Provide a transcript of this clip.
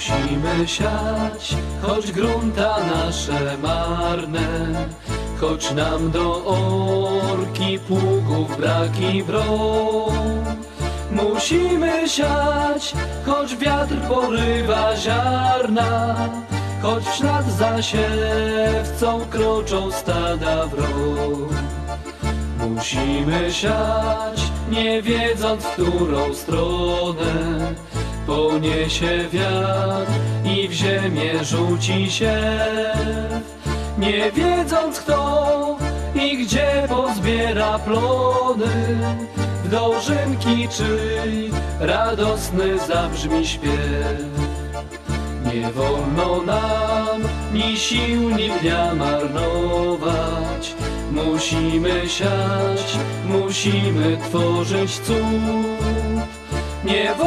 Musimy siać, choć grunta nasze marne, choć nam do orki pługów braki bron. Musimy siać, choć wiatr porywa ziarna, choć w ślad za siewcą kroczą stada wron. Musimy siać, nie wiedząc, w którą stronę poniesie wiatr i w ziemię rzuci się. Nie wiedząc, kto i gdzie pozbiera plony, w dożynki czyj radosny zabrzmi śpiew. Nie wolno nam ni sił, ni dnia marnować. Musimy siać, musimy tworzyć cud. Nie wolno